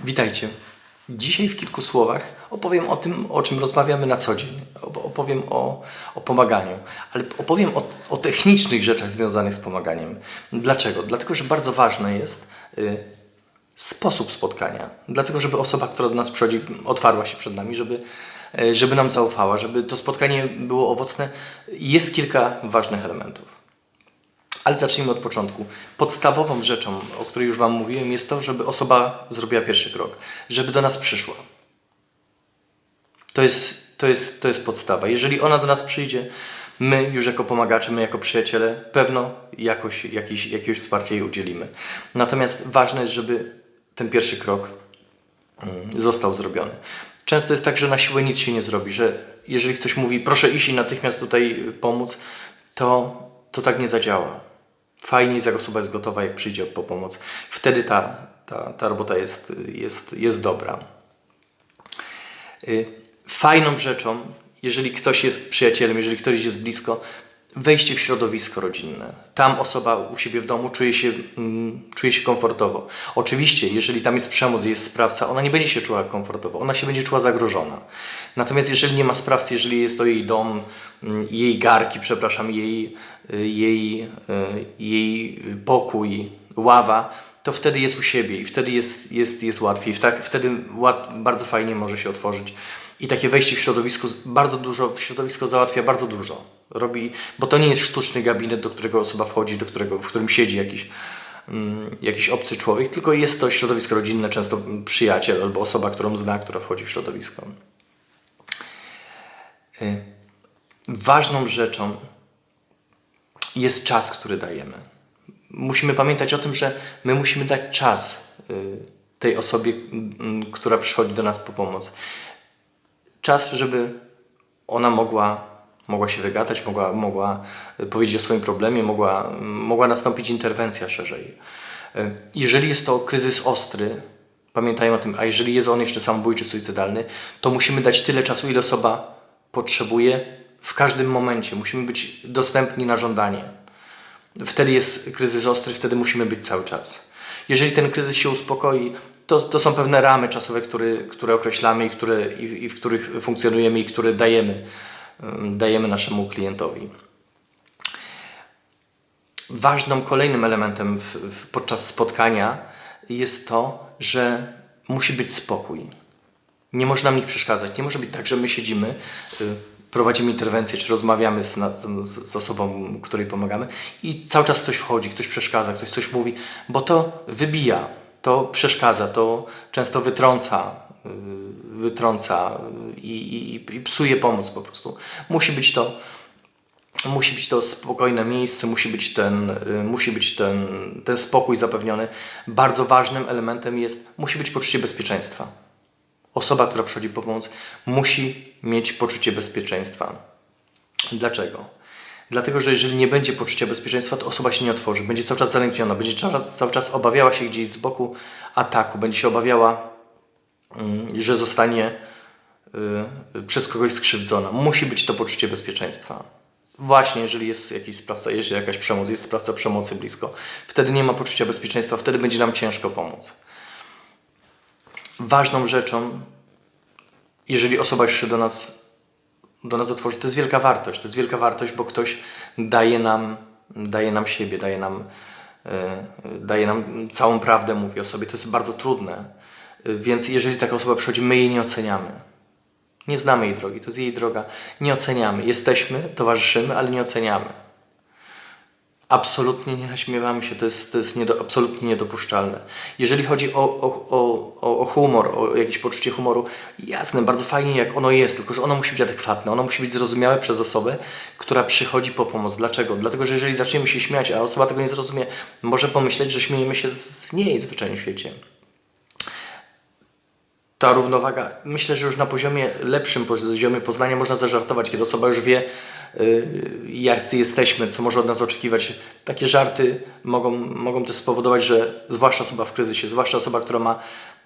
Witajcie. Dzisiaj w kilku słowach opowiem o tym, o czym rozmawiamy na co dzień. Op- Opowiem o, o pomaganiu, ale opowiem o, o technicznych rzeczach związanych z pomaganiem. Dlaczego? Dlatego, że bardzo ważne jest y, sposób spotkania. Dlatego, żeby osoba, która do nas przychodzi, otwarła się przed nami, żeby, y, żeby nam zaufała, żeby to spotkanie było owocne. Jest kilka ważnych elementów. Ale zacznijmy od początku. Podstawową rzeczą, o której już Wam mówiłem, jest to, żeby osoba zrobiła pierwszy krok, żeby do nas przyszła. To jest, to jest, to jest podstawa. Jeżeli ona do nas przyjdzie, my już jako pomagacze, my jako przyjaciele, pewno jakoś, jakiś, jakiegoś wsparcia jej udzielimy. Natomiast ważne jest, żeby ten pierwszy krok mm, został zrobiony. Często jest tak, że na siłę nic się nie zrobi, że jeżeli ktoś mówi, proszę iść i natychmiast tutaj pomóc, to, to tak nie zadziała. Fajnie jest, jak osoba jest gotowa, jak przyjdzie po pomoc. Wtedy ta, ta, ta robota jest, jest, jest dobra. Y, Fajną rzeczą, jeżeli ktoś jest przyjacielem, jeżeli ktoś jest blisko, wejście w środowisko rodzinne. Tam osoba u siebie w domu czuje się, mm, czuje się komfortowo. Oczywiście, jeżeli tam jest przemoc, jest sprawca, ona nie będzie się czuła komfortowo, ona się będzie czuła zagrożona. Natomiast jeżeli nie ma sprawcy, jeżeli jest to jej dom, mm, jej garki, przepraszam, jej, y, jej, y, jej pokój, ława, to wtedy jest u siebie i wtedy jest, jest, jest łatwiej. Tak, wtedy łat, bardzo fajnie może się otworzyć. I takie wejście w środowisku bardzo dużo, w środowisko załatwia bardzo dużo. Robi, bo to nie jest sztuczny gabinet, do którego osoba wchodzi, do którego, w którym siedzi jakiś, mm, jakiś obcy człowiek, tylko jest to środowisko rodzinne, często przyjaciel albo osoba, którą zna, która wchodzi w środowisko. Y, Ważną rzeczą jest czas, który dajemy. Musimy pamiętać o tym, że my musimy dać czas y, tej osobie, mm, która przychodzi do nas po pomoc. Czas, żeby ona mogła, mogła się wygadać, mogła, mogła y, powiedzieć o swoim problemie, mogła, mogła nastąpić interwencja szerzej. Y, Jeżeli jest to kryzys ostry, pamiętajmy o tym, a jeżeli jest on jeszcze samobójczy, suicydalny, to musimy dać tyle czasu, ile osoba potrzebuje w każdym momencie. Musimy być dostępni na żądanie. Wtedy jest kryzys ostry, wtedy musimy być cały czas. Jeżeli ten kryzys się uspokoi, to, to są pewne ramy czasowe, które, które określamy i, które, i, i w których funkcjonujemy i które dajemy, dajemy naszemu klientowi. Ważnym kolejnym elementem w, w, podczas spotkania jest to, że musi być spokój. Nie może nam nikt przeszkadzać. Nie może być tak, że my siedzimy, y, prowadzimy interwencję, czy rozmawiamy z, z, z osobą, której pomagamy i cały czas ktoś wchodzi, ktoś przeszkadza, ktoś coś mówi, bo to wybija, to przeszkadza, to często wytrąca, y, wytrąca i, i, i psuje pomoc po prostu. Musi być to musi być to spokojne miejsce, musi być ten, y, musi być ten, ten spokój zapewniony. Bardzo ważnym elementem jest, musi być poczucie bezpieczeństwa. Osoba, która przychodzi po pomoc, musi mieć poczucie bezpieczeństwa. Dlaczego? Dlatego, że jeżeli nie będzie poczucia bezpieczeństwa, to osoba się nie otworzy. Będzie cały czas zalękniona, będzie cały czas, cały czas obawiała się gdzieś z boku ataku, będzie się obawiała, mm, że zostanie y, przez kogoś skrzywdzona. Musi być to poczucie bezpieczeństwa. Właśnie, jeżeli jest jakiś sprawca, jeżeli jakaś przemoc, jest sprawca przemocy blisko, wtedy nie ma poczucia bezpieczeństwa, wtedy będzie nam ciężko pomóc. Ważną rzeczą, jeżeli osoba już się do nas, do nas otworzy, to jest wielka wartość. To jest wielka wartość, bo ktoś daje nam, daje nam siebie, daje nam, e, daje nam całą prawdę, mówi o sobie. To jest bardzo trudne. Więc jeżeli taka osoba przychodzi, my jej nie oceniamy. Nie znamy jej drogi, to jest jej droga. Nie oceniamy. Jesteśmy, towarzyszymy, ale nie oceniamy. Absolutnie nie naśmiewamy się, to jest, to jest niedo, absolutnie niedopuszczalne. Jeżeli chodzi o, o, o, o- humor, o jakieś poczucie humoru, jasne, bardzo fajnie jak ono jest, tylko że ono musi być adekwatne, ono musi być zrozumiałe przez osobę, która przychodzi po pomoc. Dlaczego? Dlatego, że jeżeli zaczniemy się śmiać, a osoba tego nie zrozumie, może pomyśleć, że śmiejemy się z niej w zwyczajnym świecie ta równowaga, myślę, że już na poziomie lepszym, poziomie poznania można zażartować, kiedy osoba już wie, yy, jacy jesteśmy, co może od nas oczekiwać. Takie żarty mogą, mogą też spowodować, że zwłaszcza osoba w kryzysie, zwłaszcza osoba, która ma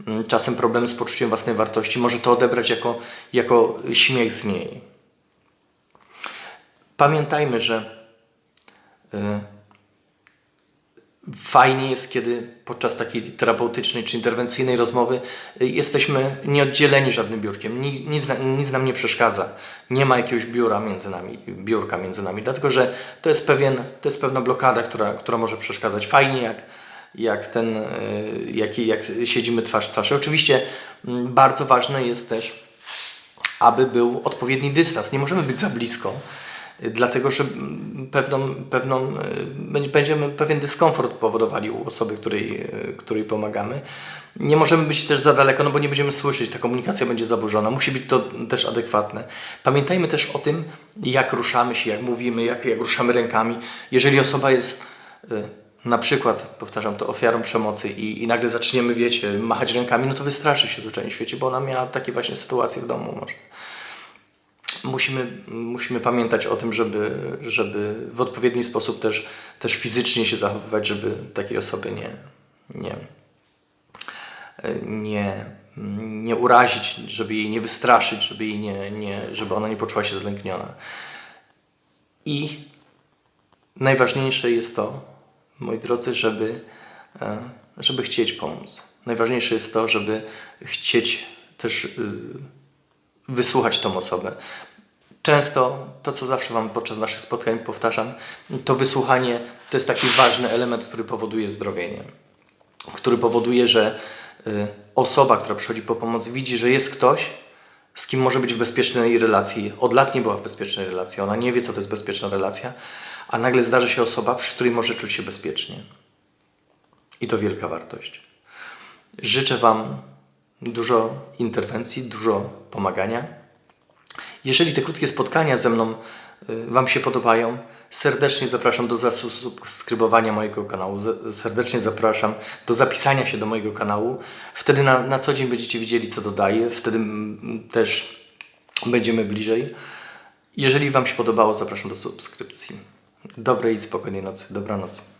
mm, czasem problemy z poczuciem własnej wartości, może to odebrać jako, jako śmiech z niej. Pamiętajmy, że yy, Fajnie jest, kiedy podczas takiej terapeutycznej czy interwencyjnej rozmowy y, jesteśmy nieoddzieleni żadnym biurkiem. Ni- Nic, nic nam nie przeszkadza. Nie ma jakiegoś biura między nami, biurka między nami, dlatego że to jest, pewien, to jest pewna blokada, która, która może przeszkadzać. Fajnie, jak, jak, ten, y, jak, jak siedzimy twarz w twarz. Oczywiście mm, bardzo ważne jest też, aby był odpowiedni dystans. Nie możemy być za blisko, dlatego że pewną, pewną, będzie- będziemy pewien dyskomfort powodowali u osoby, której, y, której pomagamy. Nie możemy być też za daleko, no bo nie będziemy słyszeć, ta komunikacja będzie zaburzona. Musi być to też adekwatne. Pamiętajmy też o tym, jak ruszamy się, jak mówimy, jak, jak ruszamy rękami. Jeżeli osoba jest y, na przykład, powtarzam to, ofiarą przemocy i, i nagle zaczniemy, wiecie, machać rękami, no to wystraszy się zwyczajnie w świecie, bo ona miała takie właśnie sytuacje w domu może musimy, musimy pamiętać o tym, żeby, żeby w odpowiedni sposób też, też fizycznie się zachowywać, żeby takiej osoby nie, nie, nie, nie urazić, żeby jej nie wystraszyć, żeby, jej nie, nie, żeby ona nie poczuła się zlękniona. I najważniejsze jest to, moi drodzy, żeby, e, żeby chcieć pomóc. Najważniejsze jest to, żeby chcieć też y, wysłuchać tą osobę. Często to, co zawsze Wam podczas naszych spotkań powtarzam, to wysłuchanie to jest taki ważny element, który powoduje zdrowienie, który powoduje, że y, osoba, która przychodzi po pomoc, widzi, że jest ktoś, z kim może być w bezpiecznej relacji. Od lat nie była w bezpiecznej relacji, ona nie wie, co to jest bezpieczna relacja, a nagle zdarzy się osoba, przy której może czuć się bezpiecznie. I to wielka wartość. Życzę Wam dużo interwencji, dużo pomagania. Jeżeli te krótkie spotkania ze mną y, Wam się podobają, serdecznie zapraszam do zasubskrybowania mojego kanału. Serdecznie zapraszam do zapisania się do mojego kanału. Wtedy na, na co dzień będziecie widzieli, co dodaję. Wtedy mm, też będziemy bliżej. Jeżeli Wam się podobało, zapraszam do subskrypcji. Dobrej i spokojnej nocy. Dobranoc.